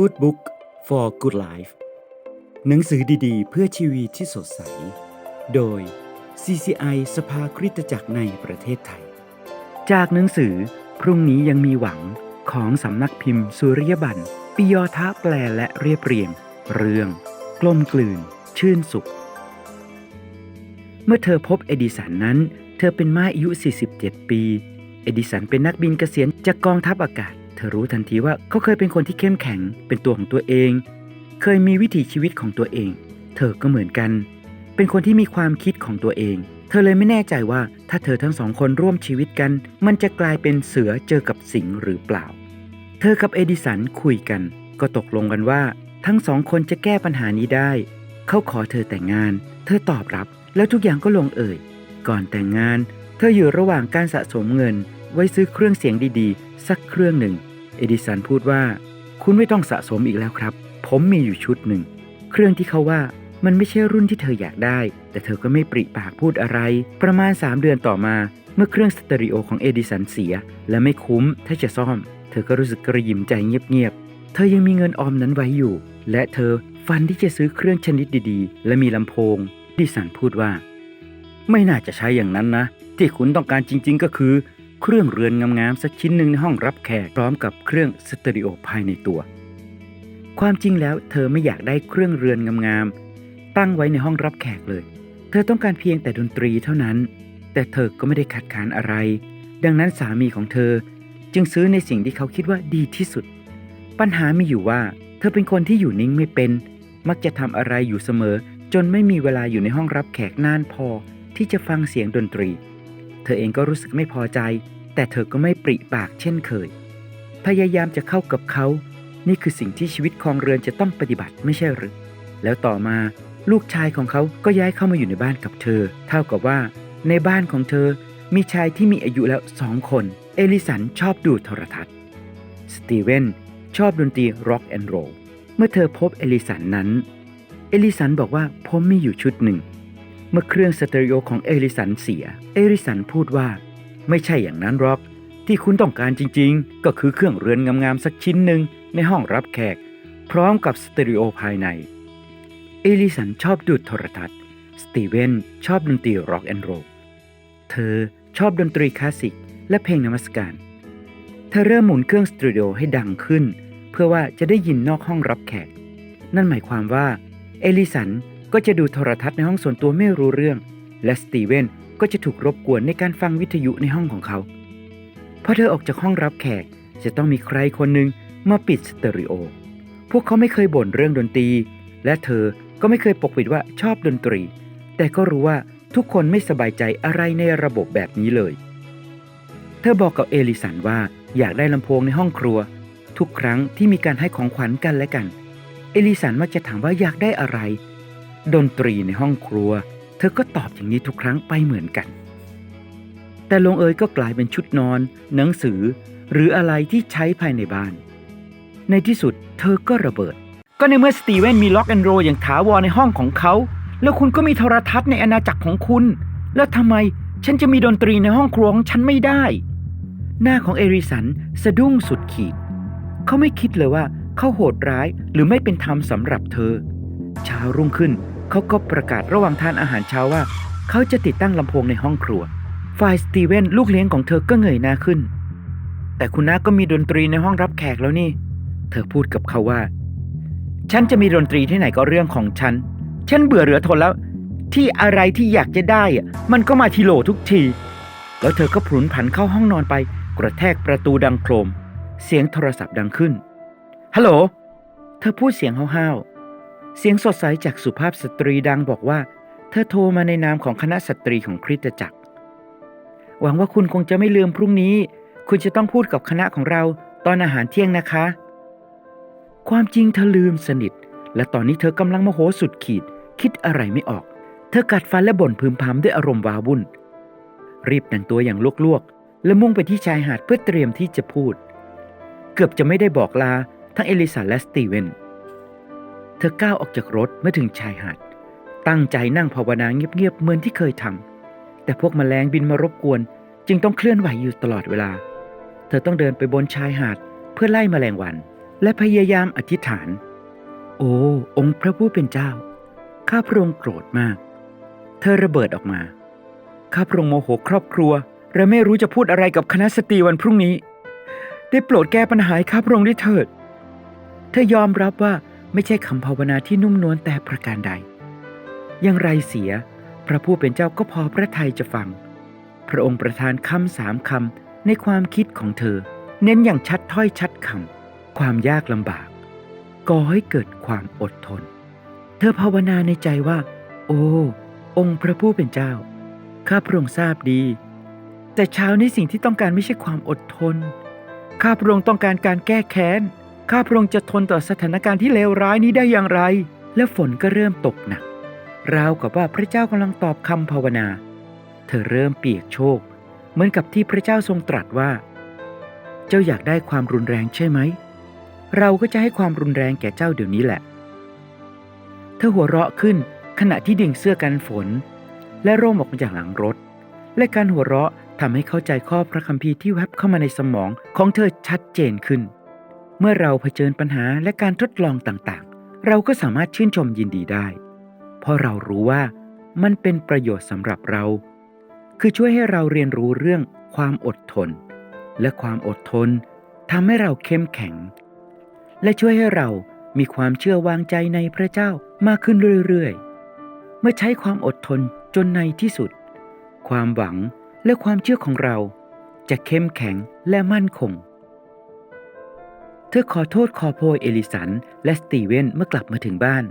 Good Book for Good Life หนังสือดีๆ เพื่อชีวิตที่สดใส โดย CCI สภาคริสตจักรในประเทศไทย จากหนังสือ พรุ่งนี้ยังมีหวังของสำนักพิมพ์สุริยบันปิยอทะแปลและเรียบเรียง เรื่อง กลมกลืน ชื่นสุข เมื่อเธอพบเอดิสันนั้น เธอเป็นม่าอายุ 47 ปี เอดิสันเป็นนักบินเกษียณจากกองทัพอากาศ อรู้ทันทีว่าเขาเคยเป็นคนที่เข้มแข็งเป็นตัวของตัวเอง เคยมีวิถีชีวิตของตัวเอง เธอก็เหมือนกัน เป็นคนที่มีความคิดของตัวเอง เธอเลยไม่แน่ใจว่าถ้าเธอทั้งสองคนร่วมชีวิตกัน มันจะกลายเป็นเสือเจอกับสิงห์หรือเปล่า เธอกับเอดิสันคุยกัน ก็ตกลงกันว่า ทั้งสองคนจะแก้ปัญหานี้ได้ เขาขอเธอแต่งงาน เธอตอบรับ แล้วทุกอย่างก็ลงเอ่ย ก่อนแต่งงาน เธออยู่ระหว่างการสะสมเงินไว้ซื้อเครื่องเสียงดีๆ สักเครื่องหนึ่ง เอดิสันพูดว่า คุณไม่ต้องสะสมอีกแล้วครับ ผมมีอยู่ชุดหนึ่ง เครื่องที่เขาว่ามันไม่ใช่รุ่นที่เธออยากได้ แต่เธอก็ไม่ปริปากพูดอะไร ประมาณ 3 เดือนต่อมา เมื่อเครื่องสเตอริโอของเอดิสันเสีย และไม่คุ้มถ้าจะซ่อม เธอก็รู้สึกกระยิมใจเงียบๆ เธอยังมีเงินออมนั้นไว้อยู่ และเธอฟันที่จะซื้อเครื่องชนิดดีๆ และมีลำโพงเอดิสันพูดว่า ไม่น่าจะใช้อย่างนั้นนะ ที่คุณต้องการจริง ๆ ก็คือ เครื่องเรือนงามๆสักชิ้นหนึ่งในห้องรับแขกพร้อมกับเครื่องสตอริโอภายในตัว ความจริงแล้วเธอไม่อยากได้เครื่องเรือนงามๆตั้งไว้ในห้องรับแขกเลย เธอต้องการเพียงแต่ดนตรีเท่านั้น แต่เธอก็ไม่ได้ขัดขานอะไร ดังนั้นสามีของเธอจึงซื้อในสิ่งที่เขาคิดว่าดีที่สุด ปัญหามีอยู่ว่า เธอเป็นคนที่อยู่นิ่งไม่เป็น มักจะทำอะไรอยู่เสมอ จนไม่มีเวลาอยู่ในห้องรับแขกนานพอที่จะฟังเสียงดนตรี เธอเองก็รู้สึกไม่พอใจ แต่เธอก็ไม่ปริปากเช่นเคย พยายามจะเข้ากับเขา นี่คือสิ่งที่ชีวิตครองเรือนจะต้องปฏิบัติไม่ใช่หรือ แล้วต่อมาลูกชายของเขาก็ย้ายเข้ามาอยู่ในบ้านกับเธอ เท่ากับว่า ในบ้านของเธอมีชายที่มีอายุแล้วสองคน เอลิสันชอบดูโทรทัศน์ สตีเวนชอบดนตรีร็อกแอนด์โรล เมื่อเธอพบเอลิสันนั้น เอลิสันบอกว่าผมมีอยู่ชุดหนึ่ง เมื่อเครื่องสเตอริโอของเอลิสันเสีย เอลิสันพูดว่า ไม่ใช่อย่างนั้นหรอก ที่คุณต้องการจริงๆ ก็คือเครื่องเรือนงามๆสักชิ้นหนึ่งในห้องรับแขก พร้อมกับสเตอริโอภายใน เอลิสันชอบดูโทรทัศน์ สตีเวนชอบดนตรีร็อกแอนด์โรลเธอชอบดนตรีคลาสสิกและเพลงนมัสการ เธอเริ่มหมุนเครื่องสตูดิโอให้ดังขึ้น เพื่อว่าจะได้ยินนอกห้องรับแขก นั่นหมายความว่า เอลิสัน ก็จะดูโทรทัศน์ในห้องส่วนตัวไม่รู้เรื่อง และสตีเวนก็จะถูกรบกวนในการฟังวิทยุในห้องของเขาพอเธอออกจากห้องรับแขกจะต้องมีใครคนหนึ่งมาปิดสเตอริโอ พวกเขาไม่เคยบ่นเรื่องดนตรี และเธอก็ไม่เคยปกปิดว่าชอบดนตรี แต่ก็รู้ว่าทุกคนไม่สบายใจอะไรในระบบแบบนี้เลย เธอบอกกับเอลิสันว่าอยากได้ลำโพงในห้องครัว ทุกครั้งที่มีการให้ของขวัญกันและกัน เอลิสันมักจะถามว่าอยากได้อะไร ดนตรีในห้องครัว เธอก็ตอบอย่างนี้ทุกครั้งไปเหมือนกัน แต่ลงเอยก็กลายเป็นชุดนอน หนังสือ หรืออะไรที่ใช้ภายในบ้าน ในที่สุดเธอก็ระเบิด ก็ในเมื่อสตีเวนมีล็อกแอนโรอย่างถาวรในห้องของเขา แล้วคุณก็มีโทรทัศน์ในอาณาจักรของคุณ แล้วทำไมฉันจะมีดนตรีในห้องครัวของฉันไม่ได้ หน้าของเอริสันสะดุ้งสุดขีด เขาไม่คิดเลยว่าเขาโหดร้ายหรือไม่เป็นธรรมสำหรับเธอเช้ารุ่งขึ้น เขาก็ประกาศระหว่างทานอาหารเช้าว่า เขาจะติดตั้งลำโพงในห้องครัว ฝ่ายสตีเวนลูกเลี้ยงของเธอก็เงยหน้าขึ้น แต่คุณน้าก็มีดนตรีในห้องรับแขกแล้วนี่ เธอพูดกับเขาว่า ฉันจะมีดนตรีที่ไหนก็เรื่องของฉัน ฉันเบื่อเหลือทนแล้ว ที่อะไรที่อยากจะได้อะมันก็มาทีโหลทุกที แล้วเธอก็พลุนผันเข้าห้องนอนไป กระแทกประตูดังโครม เสียงโทรศัพท์ดังขึ้นฮัลโหลเธอพูดเสียงห้าวๆ เสียงสดใสจากสุภาพสตรีดังบอกว่า เธอโทรมาในนามของคณะสตรีของคริสตจักร หวังว่าคุณคงจะไม่ลืมพรุ่งนี้ คุณจะต้องพูดกับคณะของเราตอนอาหารเที่ยงนะคะ ความจริงเธอลืมสนิท และตอนนี้เธอกำลังโมโหสุดขีด คิดอะไรไม่ออก เธอกัดฟันและบ่นพึมพำด้วยอารมณ์วาวุ่น รีบแต่งตัวอย่างลวกๆ และมุ่งไปที่ชายหาดเพื่อเตรียมที่จะพูด เกือบจะไม่ได้บอกลาทั้งเอลิซาและสตีเวน เธอก้าวออกจากรถเมื่อถึงชายหาด ตั้งใจนั่งภาวนาเงียบๆเหมือนที่เคยทำแต่พวกแมลงบินมารบกวน จึงต้องเคลื่อนไหวอยู่ตลอดเวลา เธอต้องเดินไปบนชายหาดเพื่อไล่แมลงวัน และพยายามอธิษฐาน โอ้องค์พระผู้เป็นเจ้า ข้าพระองค์โกรธมาก เธอระเบิดออกมา ข้าพระองค์โมโหครอบครัว และไม่รู้จะพูดอะไรกับคณะสตรีวันพรุ่งนี้ ได้โปรดแก้ปัญหาข้าพระองค์ด้วยเถิด เธอยอมรับว่า ไม่ใช่คำภาวนาที่นุ่มนวลแต่ประการใด อย่างไรเสีย พระผู้เป็นเจ้าก็พอพระทัยจะฟัง พระองค์ประทานคำสามคำในความคิดของเธอ เน้นอย่างชัดถ้อยชัดคำความยากลำบากก่อให้เกิดความอดทน เธอภาวนาในใจว่า โอ้ องค์พระผู้เป็นเจ้า ข้าพระองค์ทราบดี แต่เช้านี้สิ่งที่ต้องการไม่ใช่ความอดทน ข้าพระองค์ต้องการการแก้แค้น ข้าพระองค์จะทนต่อสถานการณ์ที่เลวร้ายนี้ได้อย่างไร และฝนก็เริ่มตกหนัก ราวกับว่าพระเจ้ากำลังตอบคำภาวนา เธอเริ่มเปียกโชก เหมือนกับที่พระเจ้าทรงตรัสว่า เจ้าอยากได้ความรุนแรงใช่ไหม เราก็จะให้ความรุนแรงแก่เจ้าเดี๋ยวนี้แหละ เธอหัวเราะขึ้นขณะที่ดึงเสื้อกันฝน และร่มออกมาจากหลังรถ และการหัวเราะทำให้เข้าใจข้อพระคัมภีร์ที่แวบเข้ามาในสมองของเธอชัดเจนขึ้น มื่อเราเผชิญปัญหาและการทดลองต่างๆ เราก็สามารถชื่นชมยินดีได้ เพราะเรารู้ว่ามันเป็นประโยชน์สำหรับเรา คือช่วยให้เราเรียนรู้เรื่องความอดทน และความอดทนทำให้เราเข้มแข็ง และช่วยให้เรามีความเชื่อวางใจในพระเจ้ามากขึ้นเรื่อยๆ เมื่อใช้ความอดทนจนในที่สุด ความหวังและความเชื่อของเราจะเข้มแข็งและมั่นคง ธอขอโทษคอโพยเอลิสัน และสตีเวนเมื่อกลับมาถึงบ้าน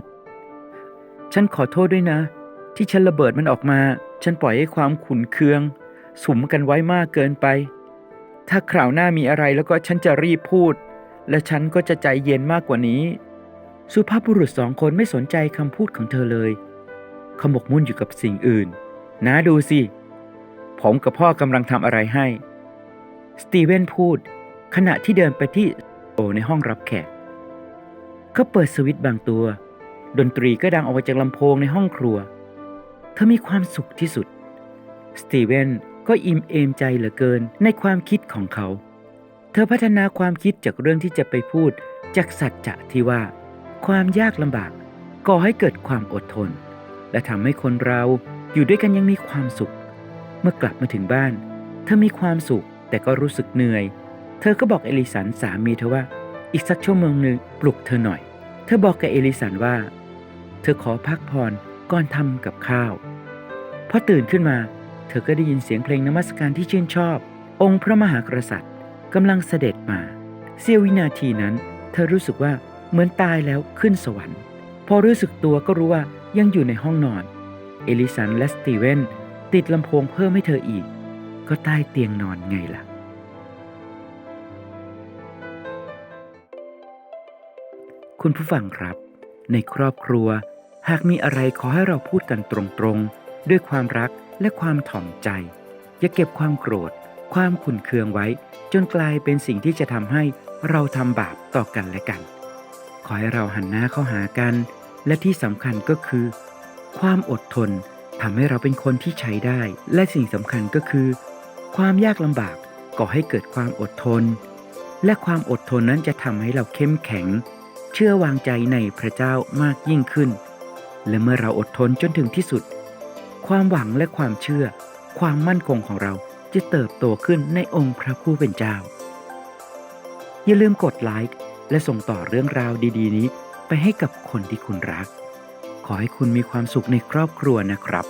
ฉันขอโทษด้วยนะ ที่ฉันระเบิดมันออกมา ฉันปล่อยให้ความขุนเคือง สุมกันไว้มากเกินไป ถ้าคราวหน้ามีอะไรแล้วก็ฉันจะรีบพูด และฉันก็จะใจเย็นมากกว่านี้ สุภาพบุรุษสองคนไม่สนใจคำพูดของเธอเลยเขาหมกมุ่นอยู่กับสิ่งอื่น นะดูสิ ผมกับพ่อกำลังทำอะไรให้ สตีเวนพูด ขณะที่เดินไปที่ โอในห้องรับแขกเขาเปิดสวิตช์บางตัว ดนตรีก็ดังออกมาจากลำโพงในห้องครัว เธอมีความสุขที่สุด สตีเวนก็อิ่มเอมใจเหลือเกินในความคิดของเขา เธอพัฒนาความคิดจากเรื่องที่จะไปพูดจากสัจจะที่ว่า ความยากลำบากก่อให้เกิดความอดทน และทำให้คนเราอยู่ด้วยกันยังมีความสุข เมื่อกลับมาถึงบ้าน เธอมีความสุขแต่ก็รู้สึกเหนื่อย เธอก็บอกเอลิสันสามีเธอว่า อีกสักชั่วโมงหนึ่งปลุกเธอหน่อย เธอบอกกับเอลิสันว่า เธอขอพักผ่อนก่อนทำกับข้าวพอตื่นขึ้นมา เธอก็ได้ยินเสียงเพลงนมัสการที่ชื่นชอบ องค์พระมหากษัตริย์กำลังเสด็จมาเสี้ยววินาทีนั้น เธอรู้สึกว่าเหมือนตายแล้วขึ้นสวรรค์ พอรู้สึกตัวก็รู้ว่ายังอยู่ในห้องนอน เอลิสันและสตีเวนติดลำโพงเพิ่มให้เธออีก ก็ใต้เตียงนอนไงล่ะ คุณผู้ฟังครับ ในครอบครัว หากมีอะไรขอให้เราพูดกันตรงๆ ด้วยความรักและความถ่อมใจ อย่าเก็บความโกรธ ความขุ่นเคืองไว้ จนกลายเป็นสิ่งที่จะทำให้เราทำบาปต่อกันและกัน ขอให้เราหันหน้าเข้าหากัน และที่สำคัญก็คือ ความอดทนทำให้เราเป็นคนที่ใช้ได้ และสิ่งสำคัญก็คือ ความยากลำบากก่อให้เกิดความอดทน และความอดทนนั้นจะทำให้เราเข้มแข็ง เชื่อวางใจในพระเจ้ามากยิ่งขึ้น และเมื่อเราอดทนจนถึงที่สุด ความหวังและความเชื่อ ความมั่นคงของเราจะเติบโตขึ้นในองค์พระผู้เป็นเจ้า อย่าลืมกดไลค์และส่งต่อเรื่องราวดี ๆ นี้ไปให้กับคนที่คุณรัก ขอให้คุณมีความสุขในครอบครัวนะครับ